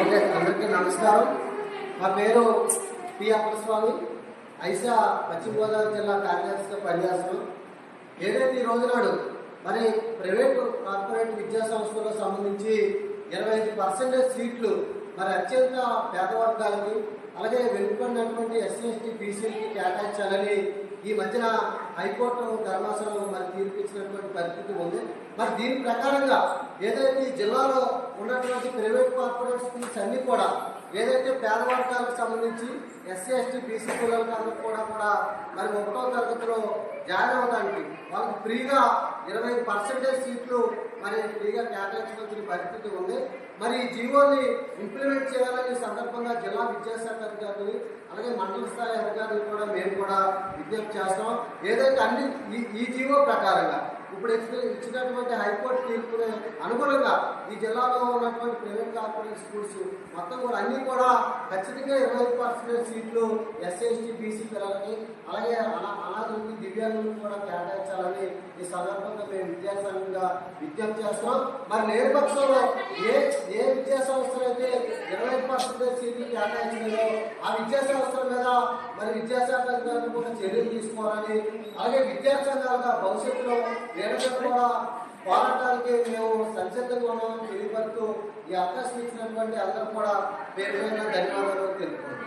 Okay అందరికీ నమస్కారం. నా పేరు పి అప్పలస్వామి ఐసా పశ్చిమ గోదావరి జిల్లా కార్యదర్శిగా పనిచేస్తున్నాం ఏదైతే ఈ రోజు నాడు మరి ప్రైవేటు కార్పొరేట్ విద్యా సంస్థలకు సంబంధించి ఇరవై ఐదు పర్సెంటేజ్ సీట్లు మరి అత్యంత పేద వర్గాలకి అలాగే వెనుకబడినటువంటి ఎస్సీ ఎస్టీ బీసీలకి కేటాయించాలని ఈ మధ్యన హైకోర్టు ధర్మాసనం మరి తీర్పు ఇచ్చినటువంటి పరిస్థితి ఉంది. మరి దీని ప్రకారంగా ఏదైతే జిల్లాలో ఉన్నటువంటి ప్రైవేట్ కార్పొరేట్ స్కూల్స్ అన్ని కూడా ఏదైతే పేద వర్గాలకు సంబంధించి ఎస్సీ ఎస్టీ బీసీ పిల్లలకు కూడా కూడా మరి ఒకటో తరగతిలో జాయిన్ అవ్వడానికి వాళ్ళకి ఫ్రీగా ఇరవై పర్సెంటేజ్ సీట్లు మరి ఫ్రీగా కేటాయించవలసిన పరిస్థితి ఉంది. మరి ఈ జీవోని ఇంప్లిమెంట్ చేయాలని సందర్భంగా జిల్లా విద్యాశాఖ అధికారులు అలాగే మండల స్థాయి అధికారులు కూడా మేము కూడా విజ్ఞప్తి చేస్తాం ఏదైతే అన్ని ఈ ఈ జీవో ప్రకారంగా ఇప్పుడు ఇచ్చిన- ఇచ్చినటువంటి హైకోర్టు తీర్పుని అనుగుణంగా ఈ జిల్లాలో ఉన్నటువంటి ప్రైవేట్ కార్పొరేట్ స్కూల్స్ మొత్తం కూడా అన్నీ కూడా ఖచ్చితంగా ఇరవై పర్సెంట్ సీట్లు ఎస్సీ ఎస్టీ బీసీ పిల్లలకి అలాగే అలా అనాథులకి దివ్యాంగులకు కూడా కేటాయించాలని ఈ సందర్భంగా మేము విద్యాసంఘంగా విజ్ఞప్తి చేస్తున్నాం. మరి లేని పక్షంలో ఏ ఏ విద్యా సంస్థలు అయితే ఇరవై పర్సెంటేజ్ కేటాయించలేదో ఆ విద్యా సంస్థల మీద మరి విద్యాశాఖ అధికారులు కూడా చర్యలు తీసుకోవాలని అలాగే విద్యా సంఘాలుగా భవిష్యత్తులో వీళ్ళకి కూడా పోరాటానికి మేము సంసిద్ధంగా ఉన్నామని తెలియపడుతూ ఈ అవకాశం ఇచ్చినటువంటి అందరూ కూడా పేరు ధన్యవాదాలు తెలుపుకుంటున్నాం.